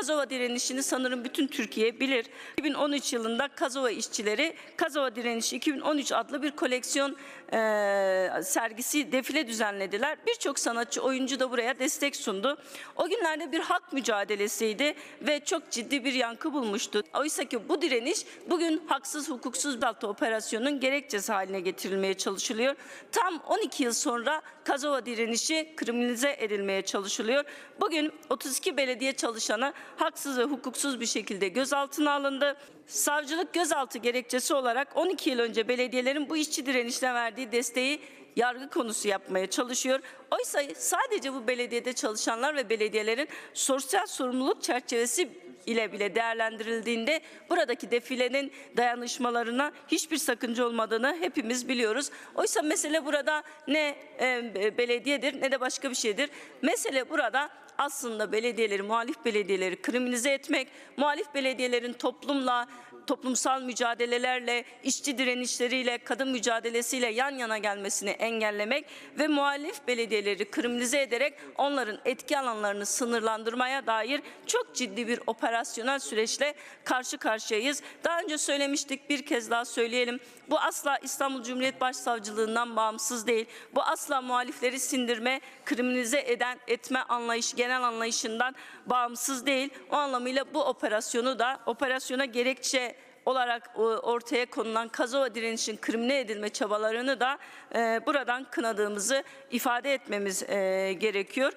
Kazova direnişini sanırım bütün Türkiye bilir. 2013 yılında Kazova işçileri Kazova Direnişi 2013 adlı bir koleksiyon e, sergisi defile düzenlediler. Birçok sanatçı, oyuncu da buraya destek sundu. O günlerde bir hak mücadelesiydi ve çok ciddi bir yankı bulmuştu. Oysa ki bu direniş bugün haksız hukuksuz balta operasyonunun gerekçesi haline getirilmeye çalışılıyor. Tam 12 yıl sonra Kazova direnişi kriminalize edilmeye çalışılıyor. Bugün 32 belediye çalışanı haksız ve hukuksuz bir şekilde gözaltına alındı. Savcılık gözaltı gerekçesi olarak 12 yıl önce belediyelerin bu işçi direnişine verdiği desteği yargı konusu yapmaya çalışıyor. Oysa sadece bu belediyede çalışanlar ve belediyelerin sosyal sorumluluk çerçevesi ile bile değerlendirildiğinde buradaki defilenin dayanışmalarına hiçbir sakınca olmadığını hepimiz biliyoruz. Oysa mesele burada ne e, belediyedir ne de başka bir şeydir. Mesele burada aslında belediyeleri, muhalif belediyeleri kriminalize etmek, muhalif belediyelerin toplumla, toplumsal mücadelelerle, işçi direnişleriyle, kadın mücadelesiyle yan yana gelmesini engellemek ve muhalif belediyeleri kriminalize ederek onların etki alanlarını sınırlandırmaya dair çok ciddi bir operasyonel süreçle karşı karşıyayız. Daha önce söylemiştik bir kez daha söyleyelim. Bu asla İstanbul Cumhuriyet Başsavcılığından bağımsız değil. Bu asla muhalifleri sindirme, kriminalize eden, etme anlayış, genel anlayışından bağımsız değil. O anlamıyla bu operasyonu da operasyona gerekçe olarak e, ortaya konulan Kazova direnişin krimine edilme çabalarını da e, buradan kınadığımızı ifade etmemiz e, gerekiyor.